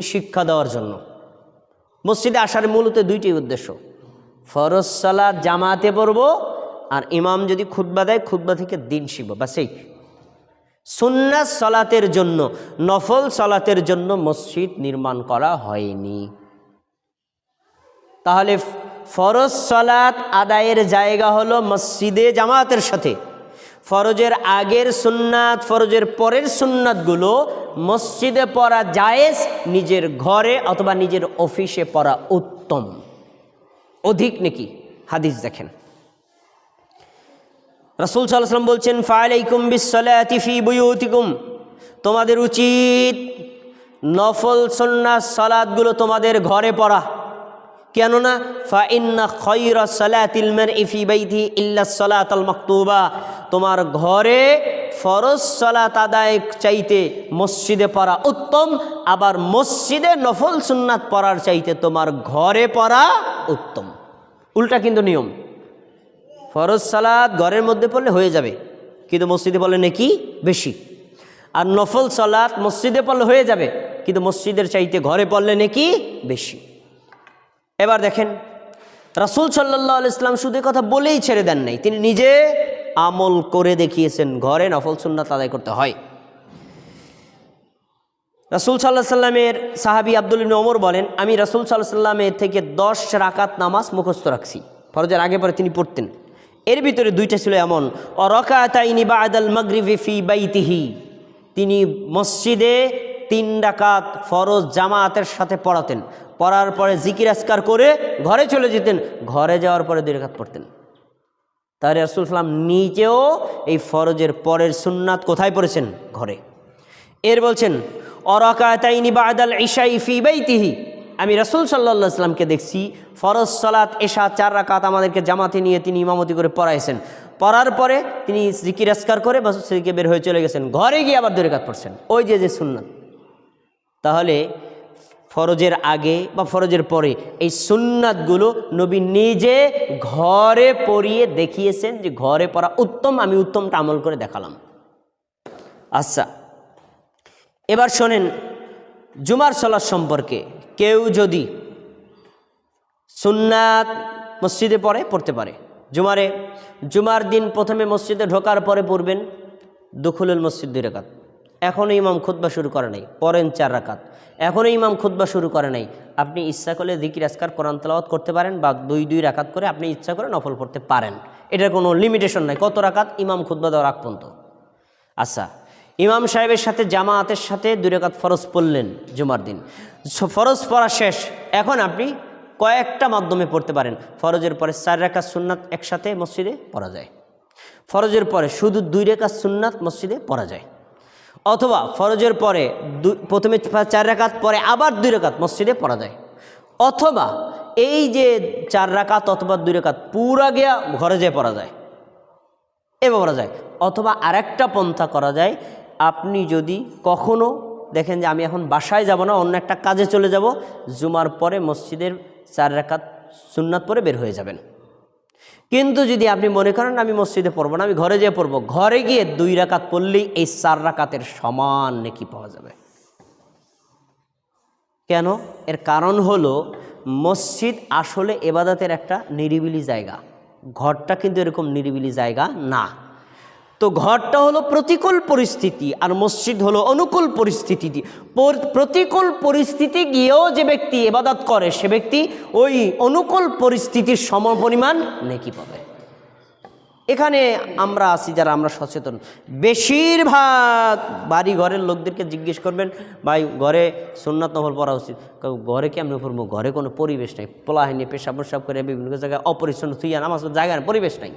শিক্ষা দেওয়ার জন্য। মসজিদে আসার মূলত দুইটি উদ্দেশ্য। ফরজ সালাদ জামাতে পড়ব আর ইমাম যদি খুতবা দেয়, খুতবা থেকে দিন শিখব বা সেই সুন্নাত সলাতের জন্য, নফল সলাতের জন্য মসজিদ নির্মাণ করা হয়নি। তাহলে ফরজ সলাত আদায়ের জায়গা হলো মসজিদে জামাতের সাথে। ফরজের আগের সুন্নাত, ফরজের পরের সুন্নাতগুলো মসজিদে পড়া জায়েজ, নিজের ঘরে অথবা নিজের অফিসে পড়া উত্তম। অধিক নাকি? হাদিস দেখেন। রসুল সাল্লাম বলছেন ফালাইকুম বিসলাতি ফি বুয়ুতিকুম। তোমাদের উচিত নফল সন্ন্যাস সালাদগুলো তোমাদের ঘরে পড়া। কেননা ফা ইন্না খৈরা সালাতিল মার ইফি বাইতি ইল্লা সালাতাল মাকতুবা। তোমার ঘরে ফরজ সালাত আদায় চাইতে মসজিদে পড়া উত্তম, আবার মসজিদে নফল সুন্নাত পড়ার চাইতে তোমার ঘরে পড়া উত্তম। উল্টা কিন্তু নিয়ম। ফরজ সালাদ ঘরের মধ্যে পড়লে হয়ে যাবে, কিন্তু মসজিদে পড়লে নাকি? বেশি। আর নফল সালাত মসজিদে পড়লে হয়ে যাবে, কিন্তু মসজিদের চাইতে ঘরে পড়লে নাকি? বেশি। এবার দেখেন, রাসুল সাল্লাহ ইসলাম শুধু কথা বলেই ছেড়ে দেন নাই, তিনি নিজে আমল করে দেখিয়েছেন, ঘরে নফল সুন্নাত আদায় করতে হয়। রাসুল সাল্লাহ সাল্লামের সাহাবি আব্দুল ওমর বলেন, আমি রাসুল সাল্লাহ সাল্লামের থেকে দশ রাকাত নামাজ মুখস্থ রাখছি, ফরজের আগে পরে তিনি পড়তেন। এর ভিতরে দুইটা ছিল এমন, অরকাতাইনি বাদাল মগরিবি ফি বাইতিহি। তিনি মসজিদে তিন ডাকাত ফরজ জামাতের সাথে পড়াতেন। পড়ার পরে জিকির আসকার করে ঘরে চলে যেতেন। ঘরে যাওয়ার পরে দুই রাকাত পড়তেন। তাহলে রাসুল সাল্লাম নিজেও এই ফরজের পরের সুন্নাত কোথায় পড়েছেন? ঘরে। এর বলছেন, অরকাতাইনি বাদাল ইশাই ফি বাইতিহি। আমি রসুল সাল্লাহ সাল্লামকে দেখছি, ফরজ সালাত এশা চার রাকাত আমাদেরকে জামাতে নিয়ে তিনি ইমামতি করে পড়াইছেন। পড়ার পরে তিনি জিকির আসকার করে বাসুকে বের হয়ে চলে গেছেন। ঘরে গিয়ে আবার রাকাত পড়ছেন। ওই যে যে সুন্নাত। তাহলে ফরজের আগে বা ফরজের পরে, এই সুন্নাতগুলো নবী নিজে ঘরে পড়িয়ে দেখিয়েছেন যে ঘরে পড়া উত্তম, আমি উত্তমটা আমল করে দেখালাম। আচ্ছা এবার শোনেন, জুমার সলার সম্পর্কে কেউ যদি সুন্নাত মসজিদে পড়ে, পড়তে পারে। জুমারে, জুমার দিন প্রথমে মসজিদে ঢোকার পরে পড়বেন দুখুলুল মসজিদ দুই রাকাত এখনও ইমাম খুতবা শুরু করে নাই পরেন চার রাকাত। এখনও ইমাম খুতবা শুরু করে নাই। আপনি ইচ্ছা করলে দিকির আসকার কোরআন তেলাওয়াত করতে পারেন বা দুই দুই রাকাত করে আপনি ইচ্ছা করে নফল পড়তে পারেন। এটার কোনো লিমিটেশন নাই। কত রাকাত ইমাম খুতবা দেওয়ার আগ পর্যন্ত? আচ্ছা ইমাম সাহেবের সাথে জামায়াতের সাথে দুই রেখাত ফরজ পড়লেন জুমার দিন। ফরজ পড়া শেষ। এখন আপনি কয়েকটা মাধ্যমে পড়তে পারেন। ফরজের পরে চার রেখা সুন্নাত একসাথে মসজিদে পড়া যায়। ফরজের পরে শুধু দুই রেখা সুন্নাত মসজিদে পড়া যায়। অথবা ফরজের পরে প্রথমে চার রেখাত পরে আবার দুই রেখাত মসজিদে পড়া যায়। অথবা এই যে চার রাকাত অথবা দুই রেখাত পুরা গিয়া ঘরে যেয়ে পড়া যায়। এভাবে করা যায়। অথবা আরেকটা পন্থা করা যায়, আপনি যদি কখনো দেখেন যে আমি এখন বাসায় যাব না, অন্য একটা কাজে চলে যাব, জুমার পরে মসজিদের চার রাকাত সুন্নাত পরে বের হয়ে যাবেন। কিন্তু যদি আপনি মনে করেন আমি মসজিদে পড়ব না, আমি ঘরে যেয়ে পড়ব, ঘরে গিয়ে দুই রাকাত পড়লেই এই চার রাকাতের সমান নেকি পাওয়া যাবে। কেন? এর কারণ হলো মসজিদ আসলে এবাদাতের একটা নিরিবিলি জায়গা, ঘরটা কিন্তু এরকম নিরিবিলি জায়গা না। তো ঘরটা হলো প্রতিকূল পরিস্থিতি আর মসজিদ হলো অনুকূল পরিস্থিতি। প্রতিকূল পরিস্থিতি গিয়েও যে ব্যক্তি এবাদত করে, সে ব্যক্তি ওই অনুকূল পরিস্থিতির সমপরিমাণ নেকি পাবে। এখানে আমরা আছি যারা, আমরা সচেতন। বেশিরভাগ বাড়ি ঘরের লোকদেরকে জিজ্ঞেস করবেন, ভাই, ঘরে সুন্নাত নফল পড়া উচিত? ঘরে কেমন পড়ব? ঘরে কোনো পরিবেশ নাই। পোলাহিনী পেশাব প্রসাব করে বিভিন্ন জায়গায় অপরিচ্ছন্ন থুইয়া নামাজ জায়গার পরিবেশ নাই।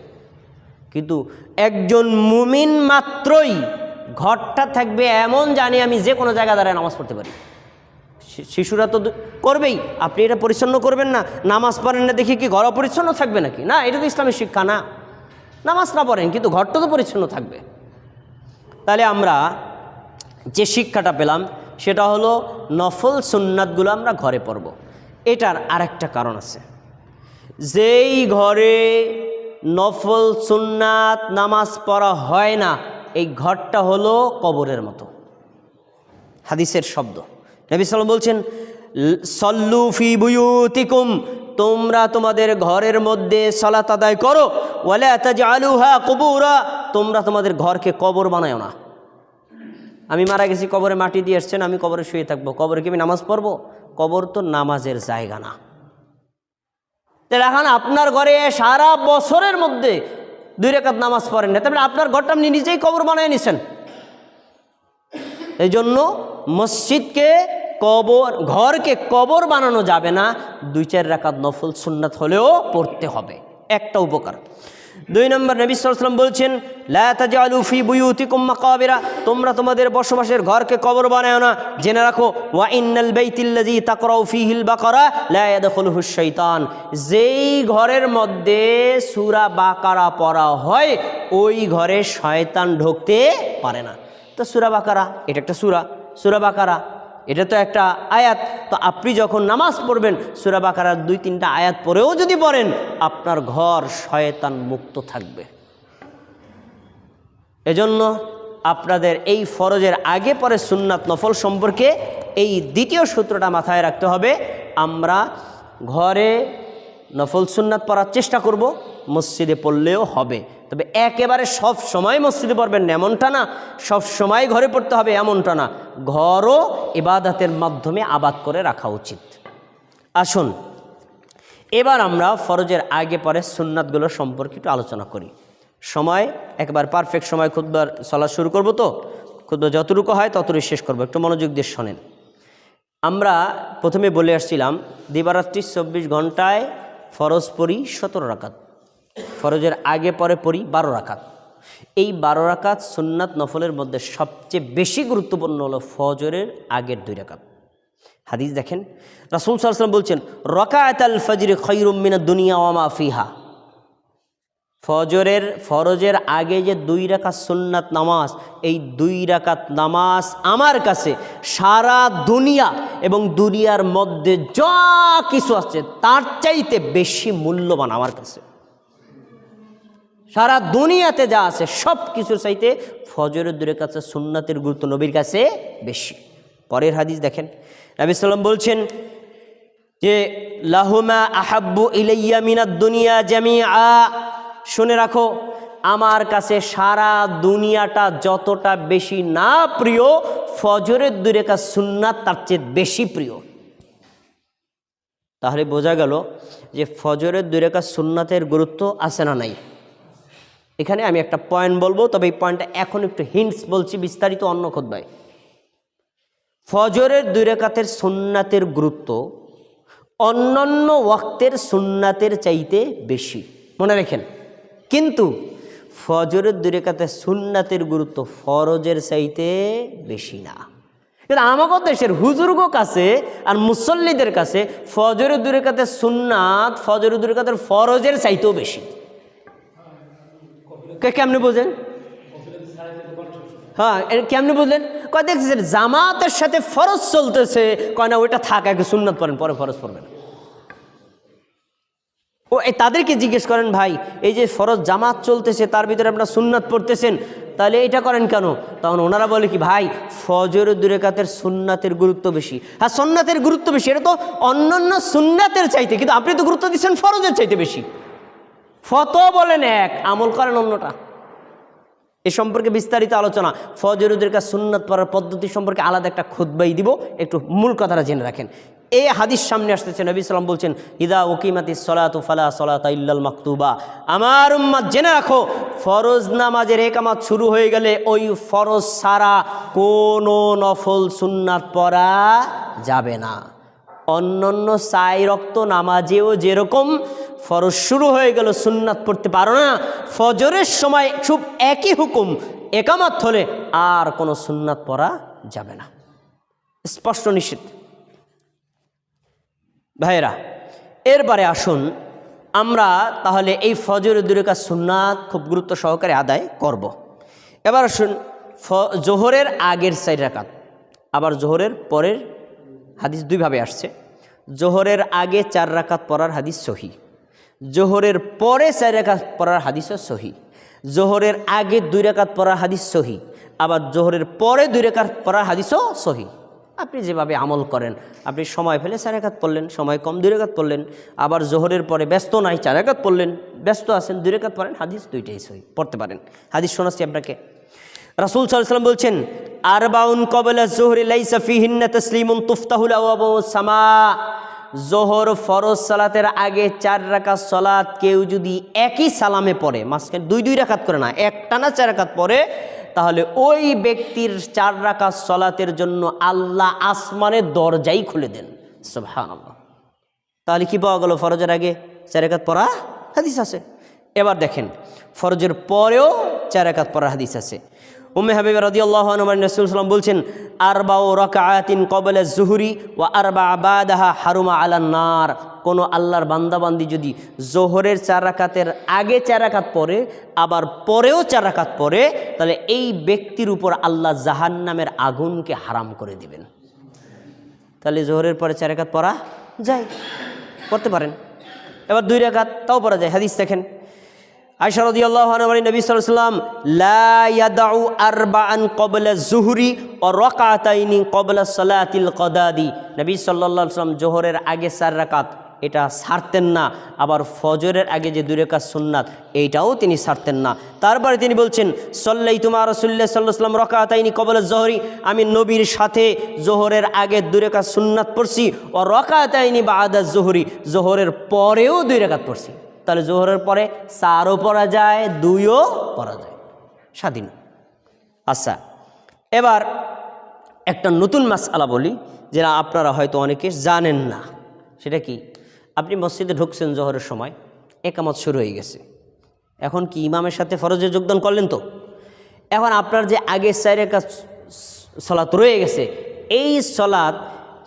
কিন্তু একজন মুমিন মাত্রই ঘরটা থাকবে এমন জানি আমি যে কোনো জায়গা দ্বারায় নামাজ পড়তে পারি। শিশুরা তো করবেই। আপনি এটা পরিচ্ছন্ন করবেন না। নামাজ পড়েন না দেখি কি ঘর অপরিচ্ছন্ন থাকবে নাকি? না, এটা তো ইসলামের শিক্ষা না। নামাজ না পড়েন, কিন্তু ঘরটা তো পরিচ্ছন্ন থাকবে। তাহলে আমরা যে শিক্ষাটা পেলাম, সেটা হলো নফল সুন্নাতগুলো আমরা ঘরে পড়ব। এটার আরেকটা কারণ আছে। যেই ঘরে নফল, সুন্নাত, নামাজ পড়া হয় না। এই ঘরটা হলো কবরের মতো। হাদিসের শব্দ। নবী সাল্লাম বলছেন "ল- সল্লু ফি বুয়ুতিকুম, তোমরা তোমাদের ঘরের মধ্যে সলাত আদায় করো। ওয়ালা তাজআলুহা কুবুরা, তোমরা তোমাদের ঘরকে কবর বানায় না। আমি মারা গেছি, কবরে মাটি দিয়ে এসছেন, আমি কবরে শুয়ে থাকব। কবরে কি আমি নামাজ পড়ব? কবর তো নামাজের জায়গা না। তাহলে এখন আপনার ঘরে সারা বছরের মধ্যে দুই রেখাত নামাজ পড়েন না। তারপরে আপনার ঘরটা আপনি নিজেই কবর বানিয়ে নিছেন। এই জন্য মসজিদকে কবর, ঘরকে কবর বানানো যাবে না। দুই, চার রাকাত নফল সুন্নাত হলেও পড়তে হবে। একটা উপকার। দুই নম্বর নবী সাল্লাম বলছেন ফি বুয়ুতিকুম মাকাবিরা, তোমরা তোমাদের বসবাসের ঘরকে কবর বানায় না। জেনে রাখো, ওয়া ইন্নাল বাইতিল্লাযী তাকরাউ ফিহিল বাকারা, লা ইয়াদখুলুহু শাইতান যেই ঘরের মধ্যে সূরা বাকারা পড়া হয়, ওই ঘরে শয়তান ঢুকতে পারে না। তো সুরা বাকারা, এটা একটা সুরা। সুরা বাকারা এটা তো একটা আয়াত। তো আপনি যখন নামাজ পড়বেন, সুরা বাকারার দুই, তিনটা আয়াত পরেও যদি পড়েন, আপনার ঘর শয়তান মুক্ত থাকবে। এজন্য আপনাদের এই ফরজের আগে পরে সুন্নাত নফল সম্পর্কে এই দ্বিতীয় সূত্রটা মাথায় রাখতে হবে। আমরা ঘরে নফল সুন্নাত পড়ার চেষ্টা করব। মসজিদে পড়লেও হবে। তবে একেবারে সব সময় মসজিদে পড়বেন এমনটা না। সব সময় ঘরে পড়তে হবে, এমনটা না। ঘরও ইবাদাতের মাধ্যমে আবাদ করে রাখা উচিত। আসুন, এবার আমরা ফরজের আগে পরে সুন্নাতগুলো সম্পর্কে একটু আলোচনা করি। সময়, একবার পারফেক্ট সময় খুদ্বার চলা শুরু করব তো? খুদ্া যতটুকু হয় ততটুকু শেষ করব। একটু মনোযোগ দিয়ে শোনেন। আমরা প্রথমে বলে আসছিলাম, দিবারাত্রি চব্বিশ ঘন্টায় ফরজ পড়ি সতেরো রাকাত। ফরজের আগে, পরে পড়ি, বারো রাকাত। এই বারো রাকাত সুন্নাত নফলের মধ্যে সবচেয়ে বেশি গুরুত্বপূর্ণ হলো ফজরের আগের দুই রাকাত। হাদিস দেখেন, রাসুল সাল্লাম বলছেন রকায়াত আল ফজর খৈরুমিনা দুনিয়া ওয়ামা ফিহা। ফজরের, ফরজের আগে যে দুই রাকাত সুন্নাত নামাজ, এই দুই রাকাত নামাজ আমার কাছে সারা দুনিয়া এবং দুনিয়ার মধ্যে যা কিছু আছে, তার চাইতে বেশি মূল্যবান আমার কাছে। সারা দুনিয়াতে যা আছে, সব কিছুর চাইতে ফজরের দূরের কাছে সুন্নাতের গুরুত্ব নবীর কাছে বেশি। পরের হাদিস দেখেন। নবী সাল্লাম বলছেন যে লাহুমা আহাব্বু ইলাইয়া মিনাদ দুনিয়া জামিআ। শুনে রাখো, আমার কাছে সারা দুনিয়াটা যতটা বেশি না প্রিয়, ফজরের দূরে কাজ সুন্নাত তার চেয়ে বেশি প্রিয়। তাহলে বোঝা গেল যে, ফজরের দূরে কাজ সুন্নাতের গুরুত্ব আছে না নাই। এখানে আমি একটা পয়েন্ট বলব, তবে এই পয়েন্টটা এখন একটু হিন্টস বলছি, বিস্তারিত অন্য খোদ্ায় ফজরের দুই রেখাতের সুন্নাতের গুরুত্ব অন্যান্য ওয়াক্তের সুন্নাতের চাইতে বেশি। মনে রাখেন। কিন্তু ফজরের দুই রেখাতে সুন্নাতের গুরুত্ব ফরজের চাইতে বেশি না। কিন্তু দেশের হুজুর্গ কাছে আর মুসল্লিদের কাছে ফজরের দুই সুন্নাত ফজরের দুই ফরজের চাইতেও বেশি। কে- কেমনে বোঝেন হ্যাঁ কেমনে বুঝলেন? কয় দেখছেন জামাতের সাথে ফরজ চলতেছে। কয় না, ওইটা থাক, আগে সুন্নত পড়েন, পরে ফরজ পড়বেন ও তাদেরকে জিজ্ঞেস করেন, ভাই, এই যে ফরজ জামাত চলতেছে, তার ভিতরে আপনার সুন্নাত পড়তেছেন, তাহলে এটা করেন কেন? তখন ওনারা বলে কি, ভাই ফজর দুরেকাতের সুন্নাতের গুরুত্ব বেশি। হ্যাঁ সুন্নাতের গুরুত্ব বেশি, এটা তো অন্যান্য সুন্নাতের চাইতে, কিন্তু আপনি তো গুরুত্ব দিচ্ছেন ফরজের চাইতে বেশি। ফত বলেন এক, আমল করেন অন্যটা। এ সম্পর্কে বিস্তারিত আলোচনা। ফজরুদের কাছে সুন্নত পড়ার পদ্ধতি সম্পর্কে আলাদা একটা খুদ্বাই দিব। একটু মূল কথাটা জেনে রাখেন। এই হাদিস সামনে আসতেছে, নবী সালাম বলছেন, ইদা ওকিমাতি সলাতু ফালা সলাত ইল্লাল মাকতুবা। আমার উম্মাদ জেনে রাখো, ফরজ নামাজের একামাত শুরু হয়ে গেলে ওই ফরজ সারা কোনো নফল সুন্নাত পড়া যাবে না। অন্যান্য সাই রক্ত নামাজেও যেরকম ফরজ শুরু হয়ে গেল, সুন্নাত পড়তে পারো না, ফজরের সময় খুব একই হুকুম, একামাত হলে আর কোনো সুন্নাত পড়া যাবে না স্পষ্ট নিশ্চিত ভাইয়েরা এরপরে আসুন, আমরা তাহলে এই ফজর দুরেকা সুন্নাত খুব গুরুত্ব সহকারে আদায় করব। এবার আসুন জোহরের আগের রাকাত, আবার জোহরের পরের হাদিস দুইভাবে আসছে। জোহরের আগে চার রাকাত পড়ার হাদিস সহি। জোহরের পরে চার রাকাত পড়ার হাদিসও সহি। জোহরের আগে দুই রাকাত পড়ার হাদিস সহি, আবার জোহরের পরে দুই রাকাত পড়ার হাদিসও সহি। আপনি যেভাবে আমল করেন, আপনি সময় ফেলে চার একাত পড়লেন, সময় কম দুই রেখাত পড়লেন, আবার জোহরের পরে ব্যস্ত নাই চার একাত পড়লেন, ব্যস্ত আছেন, দুই রেখাত পড়েন, হাদিস দুইটাই সই পড়তে পারেন। হাদিস শোনাচ্ছি আপনাকে। রাসুল সাল্লাম বলছেন, আরবাউন কবলা জোহরি লাইসা ফিহিন্না তসলিমুন তুফতাহুল সামা। জোহর ফরজ সালাতের আগে চার রাকাত সলাত কেউ যদি একই সালামে পড়ে, মাঝখানে দুই দুই রাকাত করে না একটানা চার রাকাত পড়ে, তাহলে ওই ব্যক্তির চার রাকাত সলাতের জন্য আল্লাহ আসমানের দরজাই খুলে দেন। সুবহানাল্লাহ। তাহলে কি পাওয়া গেল ফরজের আগে? চার রাকাত পড়া হাদিস আছে। এবার দেখেন, ফরজের পরেও চার রাকাত পড়া হাদিস আছে। উম্মে হাবিব রাদিয়াল্লাহু আনহু রাসূল সাল্লাম বলছেন, আরবাউ রাকাআতিন ক্বাবলা যুহরি ওয়া আরবা বাদাহা হারুমা আলান নার। কোন আল্লাহর বান্দাবান্দি যদি জোহরের চার রাকাতের আগে চার রাকাত পড়ে, আবার পরেও চার রাকাত পড়ে, তাহলে এই ব্যক্তির উপর আল্লাহ জাহান্নামের আগুনকে হারাম করে দিবেন। তাহলে জোহরের পরে চার রাকাত পড়া যায় করতে পারেন। এবার দুই রাকাত তাও পরা যায়, হাদিস দেখেন। আনহা বলেন, নবী সাল্লাল্লাহু আলাইহি ওয়াসাল্লাম, লা ইয়াদাউ আরবাআন ক্বাবলা যুহরি ওয়া রাকাতাইনি ক্বাবলা সালাতিল কদাদি। নবী আলাইহি জোহরের আগে চার রাকাত, এটা সারতেন না। আবার ফজরের আগে যে দুই রাকাত সুন্নাত, এইটাও তিনি সারতেন না। তারপরে তিনি বলছেন সল্লাই তোমার রসুল্লাহ সাল্লাহ সাল্লাম রকাতাইনি কবল জহরি। আমি নবীর সাথে জোহরের আগে রেখাত সুন্নাত পড়ছি ও রকাতাইনি বা আদা জোহরি। জোহরের পরেও দুই রেখাত পড়ছি। তাহলে জোহরের পরে চারও পড়া যায়, দুইও পড়া যায়। স্বাধীন। আচ্ছা এবার একটা নতুন মাসআলা বলি, যেটা আপনারা হয়তো অনেকে জানেন না। সেটা কি? আপনি মসজিদে ঢুকছেন জোহরের সময়, একামত শুরু হয়ে গেছে। এখন কি ইমামের সাথে ফরজে যোগদান করলেন তো? এখন আপনার যে আগে চার একাত সলাত রয়ে গেছে, এই সলাত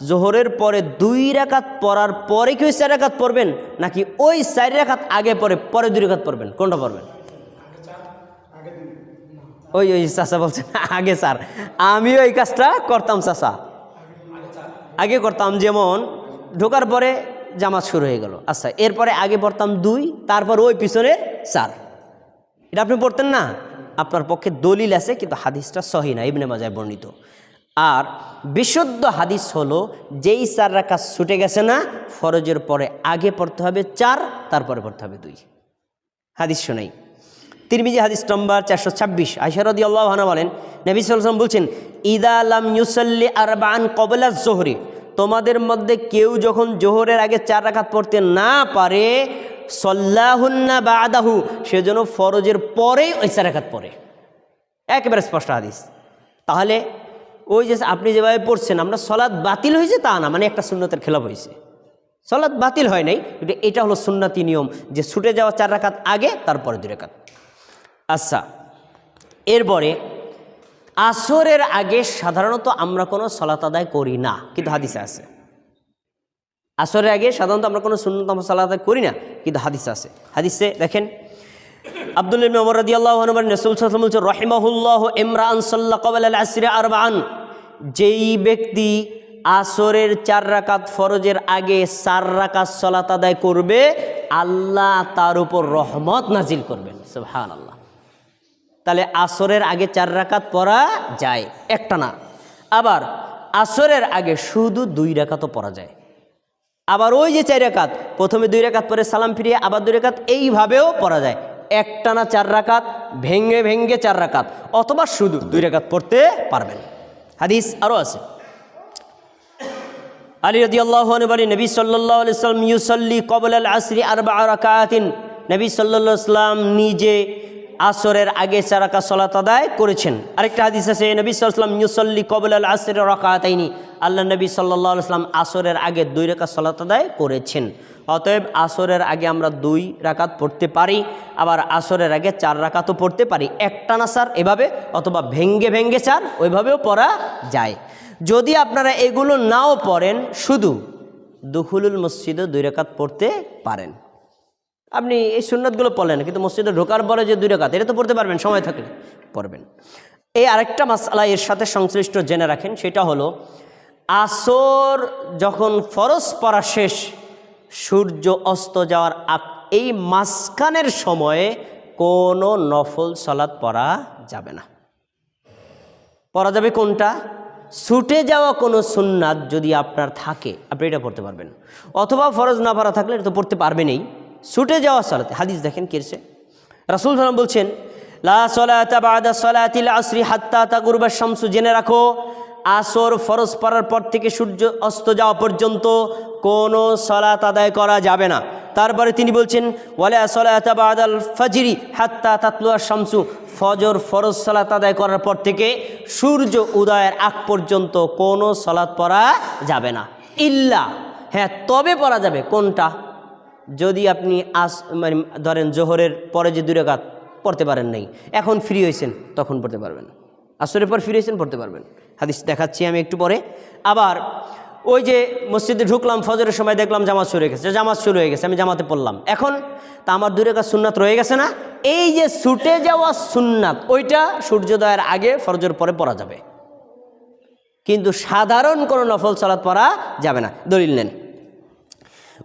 জোহরের পরে দুই রাকাত পড়ার পরে কি ওই চার রাকাত পড়বেন? নাকি ওই চার রাকাত আগে পরে পরে দুই রাকাত পড়বেন? কোনটা পড়বেন? ওই ওই চাষা বলছেন আগে স্যার আমিও এই কাজটা করতাম চাষা আগে করতাম, যেমন ঢোকার পরে জামাত শুরু হয়ে গেল। আচ্ছা এরপরে আগে পড়তাম দুই, তারপর ওই পিছনে চার। এটা আপনি পড়তেন না? আপনার পক্ষে দলিল আছে, কিন্তু হাদিসটা সহি না, ইবনে মাজায় বর্ণিত। আর বিশুদ্ধ হাদিস হলো, যেই চার রাখা ছুটে গেছে না, ফরজের পরে আগে পড়তে হবে চার, তারপরে পড়তে হবে দুই। হাদিস শোনাই। তিরমিজি হাদিস নম্বর চারশো ছাব্বিশ। আইসারদি আল্লাহানা বলেন, নবী সাল্লাম বলছেন, ইদা আলাম ইউসল্লি আরবান কবলা জোহরি। তোমাদের মধ্যে কেউ যখন জোহরের আগে চার রাকাত পড়তে না পারে, সল্লাহুন্না বা আদাহু সেজন্য ফরজের পরেই ওই চার রাকাত পড়ে। একেবারে স্পষ্ট হাদিস। তাহলে ওই যে আপনি যেভাবে পড়ছেন, আমরা সলাদ বাতিল হয়েছে তা না মানে একটা সুন্নতের খেলাপ হয়েছে। সলাদ বাতিল হয় নাই এটা হলো সুন্নাতি নিয়ম, যে ছুটে যাওয়া চার রাকাত আগে, তারপরে দু রেখাত আচ্ছা এরপরে আসরের আগে সাধারণত আমরা কোনো সলাত আদায় করি না, কিন্তু হাদিসে আছে। আসরের আগে সাধারণত আমরা কোনো সলাত আদায় করি না, কিন্তু হাদিসে আছে। হাদিসে দেখেন আব্দুল ইবনে ওমর রাদিয়াল্লাহু আনহু বলেন ইমরান সাল্লা ক্বাবলা আল আসরি আরবাআন। যেই ব্যক্তি আসরের চার রাকাত ফরজের আগে চার রাকাত সলাত আদায় করবে, আল্লাহ তার উপর রহমত নাজিল করবেন। সুবহানাল্লাহ। তাহলে আসরের আগে চার রাকাত পড়া যায়, একটা না। আবার আসরের আগে শুধু দুই রাকাতও পড়া যায়। আবার ওই যে চার রাকাত, প্রথমে দুই রাকাত পরে সালাম ফিরিয়ে আবার দুই রাকাত এইভাবেও পড়া যায়। একটানা চার রাকাত ভেঙ্গে ভেঙ্গে চার রাকাত, অথবা শুধু দুই রাকাত পড়তে পারবেন। হাদিস আরও আছে। আলী রদি আল্লাহ বলি নবী সাল্লাহ সাল্লাম ইউসল্লি কবল আল আসরি আরবা রাকাতিন। নবী সাল্লাহ সাল্লাম নিজে আসরের আগে চারাকা সলাত আদায় করেছেন। আরেকটা হাদিস আছে, নবী সাল্লাম ইউসল্লি কবল আল আসরের রাকাতাইনি। আল্লাহ নবী সাল্লাহ সাল্লাম আসরের আগে দুই রেখা সলাত আদায় করেছেন। অতএব আসরের আগে আমরা দুই রাকাত পড়তে পারি, আবার আসরের আগে চার রাকাতও পড়তে পারি। একটানা সার এভাবে, অথবা ভেঙ্গে ভেঙ্গে চার ওইভাবেও পড়া যায়। যদি আপনারা এগুলো নাও পড়েন, শুধু দুখুলুল মসজিদে দুই রেখাত পড়তে পারেন। আপনি এই সুন্নতগুলো পড়লেন, কিন্তু মসজিদে ঢোকার পরে যে দুই রেখাত এটা তো পড়তে পারবেন, সময় থাকলে পড়বেন। এই আরেকটা মাসালা এর সাথে সংশ্লিষ্ট জেনে রাখেন, সেটা হলো, আসর যখন ফরজ পড়া শেষ সূর্য অস্ত যাওয়ার এই মাঝখানের সময়ে কোনো নফল সলাদ পড়া যাবে না। পড়া যাবে কোনটা? ছুটে যাওয়া কোনো সুন্নাত যদি আপনার থাকে, আপনি এটা পড়তে পারবেন। অথবা ফরজ না পারা থাকলে এটা তো পড়তে পারবেনই। ছুটে যাওয়া সালাতে, হাদিস দেখেন কেরছে রাসুল সালাম বলছেন, লা সলাতা বাদা সলাতিল আসরি হাত্তা তাগুরবা শামসু জেনে রাখো আসর ফরজ পড়ার পর থেকে সূর্য অস্ত যাওয়া পর্যন্ত কোনো সলাত আদায় করা যাবে না। তারপরে তিনি বলছেন, ওয়ালা সলাতা বাদাল ফাজরি হাত্তা তাতলুয়া শামসু। ফজর ফরজ সালাত আদায় করার পর থেকে সূর্য উদয়ের আগ পর্যন্ত কোনো সলাৎ পড়া যাবে না। ইল্লা হ্যাঁ তবে পড়া যাবে। কোনটা? যদি আপনি আস মানে ধরেন জোহরের পরে যে দুই পড়তে পারেন নাই, এখন ফ্রি হয়েছেন তখন পড়তে পারবেন। আসরের পর ফ্রি হয়েছেন পড়তে পারবেন। হাদিস দেখাচ্ছি আমি একটু পরে। আবার ওই যে মসজিদে ঢুকলাম, ফজরের সময় দেখলাম জামাত শুরু হয়ে গেছে। জামাত শুরু হয়ে গেছে, আমি জামাতে পড়লাম। এখন তা আমার দূরে কাজ সুন্নাত রয়ে গেছে না? এই যে ছুটে যাওয়া সুন্নাত, ওইটা সূর্যোদয়ের আগে ফরজের পরে পড়া যাবে। কিন্তু সাধারণ কোনো নফল সালাত পড়া যাবে না। দলিল নেন।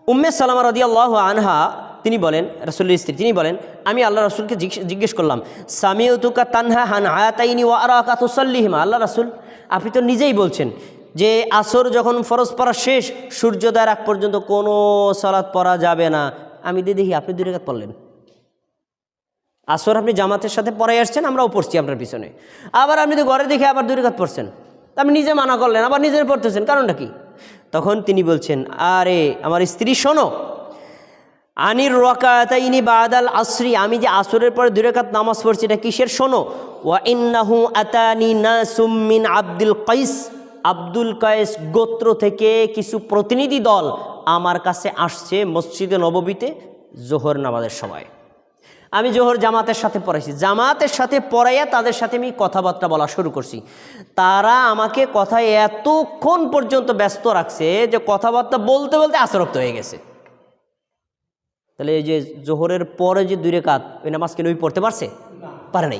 উম্মে সালামা রদি আল্লাহ আনহা তিনি বলেন রসুল্লের স্ত্রী, তিনি বলেন, আমি আল্লাহ রসুলকে জিজ্ঞেস- করলাম, সামিউতুকা তানহা হান আয়াতাইনি আর কাতুসল্লিহিমা আল্লাহ রসুল, আপনি তো নিজেই বলছেন যে আসর যখন ফরজ পড়া শেষ, সূর্যোদয়ের আগ পর্যন্ত কোনো সালাত পড়া যাবে না। আমি দিয়ে দেখি, আপনি দুই পড়লেন। আসর আপনি জামাতের সাথে পড়াই আসছেন, আমরাও পড়ছি আপনার পিছনে। আবার আপনি তো ঘরে দেখে আবার দুই রেখাত পড়ছেন। আপনি নিজে মানা করলেন, আবার নিজের পড়তেছেন, কারণটা কি? তখন তিনি বলছেন, আরে, আমার স্ত্রী, শোনো আনির রকাতাইনি বাদাল আসরি, আমি যে আসরের পরে দুই রেখাত নামাজ পড়ছি, এটা কিসের? শোনো। ওয়া আতানি নাসুম মিন আব্দুল কাইস। আব্দুল কায়েস গোত্র থেকে কিছু প্রতিনিধি দল আমার কাছে আসছে মসজিদে নববীতে জোহর নামাজের সময়। আমি জোহর জামাতের সাথে পড়াইছি। জামাতের সাথে পড়াইয়া তাদের সাথে আমি কথাবার্তা বলা শুরু করছি। তারা আমাকে কথায় এতক্ষণ পর্যন্ত ব্যস্ত রাখছে যে কথাবার্তা বলতে বলতে আসরক্ত হয়ে গেছে। তাহলে এই যে জোহরের পরে যে দুই রেখাত ওই নামাজ কিনে ওই পড়তে পারছে? পারে নাই।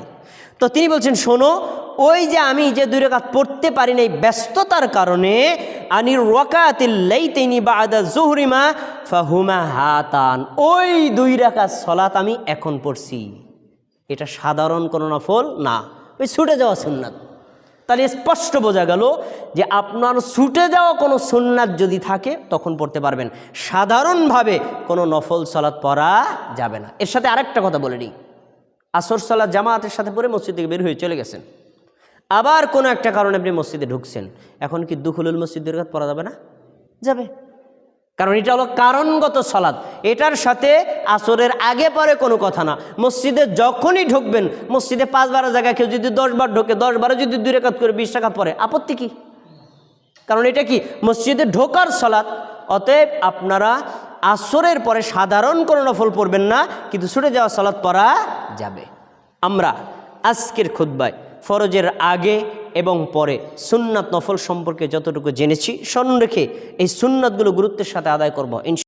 তো তিনি বলছেন, শোনো, ওই যে আমি যে দুই রেখাত পড়তে পারি নাই ব্যস্ততার কারণে, আনির রকাতিল্লাই তিনি বাদা জোহরিমা ফাহুমা হাতান। ওই দুই রেখাত সলাত আমি এখন পড়ছি। এটা সাধারণ কোনো নফল না। ওই ছুটে যাওয়া সুন্নাত। তাহলে স্পষ্ট বোঝা গেল যে আপনার ছুটে যাওয়া কোনো সুন্নাত যদি থাকে, তখন পড়তে পারবেন। সাধারণভাবে কোনো নফল সলাৎ পড়া যাবে না। এর সাথে আরেকটা কথা বলে নিই। আসর সলাৎ জামাতের সাথে পরে মসজিদ থেকে বের হয়ে চলে গেছেন। আবার কোনো একটা কারণে আপনি মসজিদে ঢুকছেন। এখন কি দুখুলুল মসজিদের কথা পড়া যাবে না? যাবে। কারণ এটা হলো কারণগত সলাদ এটার সাথে আসরের আগে পরে কোনো কথা না। মসজিদে যখনই ঢুকবেন, মসজিদে পাঁচ বারো জায়গায় কেউ যদি দশ বার ঢোকে দশ বারো যদি দুই রেখাত করে, বিশ টাকা পরে, আপত্তি কি? কারণ এটা কি? মসজিদে ঢোকার সলাৎ অতএব আপনারা আসরের পরে সাধারণ কোনো নফল পড়বেন না, কিন্তু ছুটে যাওয়া সলাৎ পড়া যাবে। আমরা আজকের খুদ্বায় ফরজের আগে এবং পরে সুন্নাত নফল সম্পর্কে যতটুকু জেনেছি, স্মরণ রেখে এই সুন্নাতগুলো গুরুত্বের সাথে আদায় করব